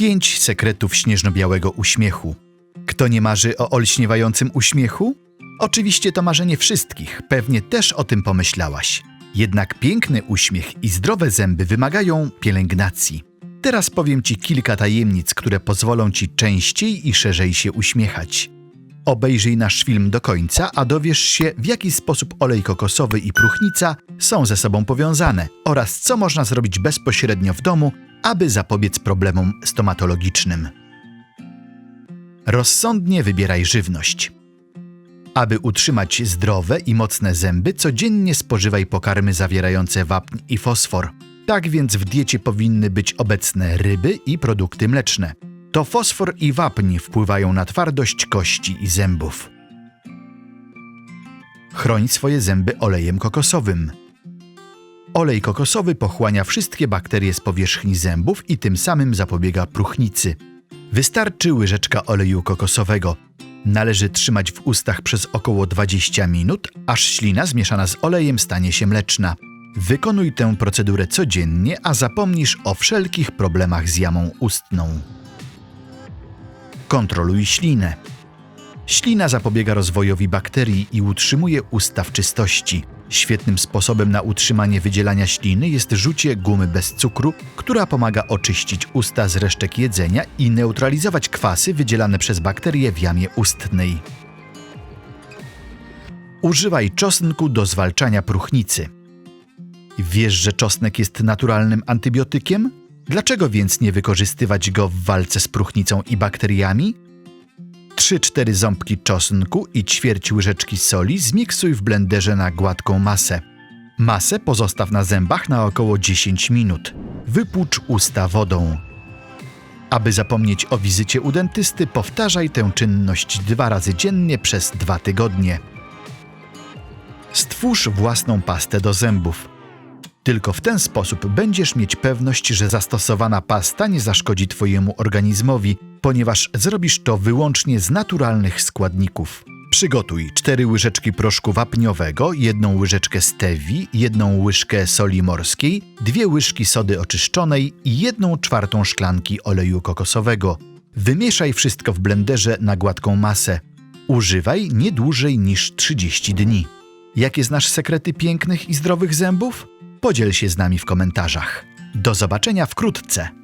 Pięć sekretów śnieżno-białego uśmiechu. Kto nie marzy o olśniewającym uśmiechu? Oczywiście to marzenie wszystkich, pewnie też o tym pomyślałaś. Jednak piękny uśmiech i zdrowe zęby wymagają pielęgnacji. Teraz powiem Ci kilka tajemnic, które pozwolą Ci częściej i szerzej się uśmiechać. Obejrzyj nasz film do końca, a dowiesz się, w jaki sposób olej kokosowy i próchnica są ze sobą powiązane oraz co można zrobić bezpośrednio w domu, aby zapobiec problemom stomatologicznym. Rozsądnie wybieraj żywność. Aby utrzymać zdrowe i mocne zęby, codziennie spożywaj pokarmy zawierające wapń i fosfor. Tak więc w diecie powinny być obecne ryby i produkty mleczne. To fosfor i wapń wpływają na twardość kości i zębów. Chroń swoje zęby olejem kokosowym. Olej kokosowy pochłania wszystkie bakterie z powierzchni zębów i tym samym zapobiega próchnicy. Wystarczy łyżeczka oleju kokosowego. Należy trzymać w ustach przez około 20 minut, aż ślina zmieszana z olejem stanie się mleczna. Wykonuj tę procedurę codziennie, a zapomnisz o wszelkich problemach z jamą ustną. Kontroluj ślinę. Ślina zapobiega rozwojowi bakterii i utrzymuje usta w czystości. Świetnym sposobem na utrzymanie wydzielania śliny jest rzucie gumy bez cukru, która pomaga oczyścić usta z resztek jedzenia i neutralizować kwasy wydzielane przez bakterie w jamie ustnej. Używaj czosnku do zwalczania próchnicy. Wiesz, że czosnek jest naturalnym antybiotykiem? Dlaczego więc nie wykorzystywać go w walce z próchnicą i bakteriami? 3-4 ząbki czosnku i ćwierć łyżeczki soli zmiksuj w blenderze na gładką masę. Masę pozostaw na zębach na około 10 minut. Wypłucz usta wodą. Aby zapomnieć o wizycie u dentysty, powtarzaj tę czynność dwa razy dziennie przez dwa tygodnie. Stwórz własną pastę do zębów. Tylko w ten sposób będziesz mieć pewność, że zastosowana pasta nie zaszkodzi Twojemu organizmowi, ponieważ zrobisz to wyłącznie z naturalnych składników. Przygotuj 4 łyżeczki proszku wapniowego, jedną łyżeczkę stevii, jedną łyżkę soli morskiej, dwie łyżki sody oczyszczonej i jedną czwartą szklanki oleju kokosowego. Wymieszaj wszystko w blenderze na gładką masę. Używaj nie dłużej niż 30 dni. Jakie znasz sekrety pięknych i zdrowych zębów? Podziel się z nami w komentarzach. Do zobaczenia wkrótce!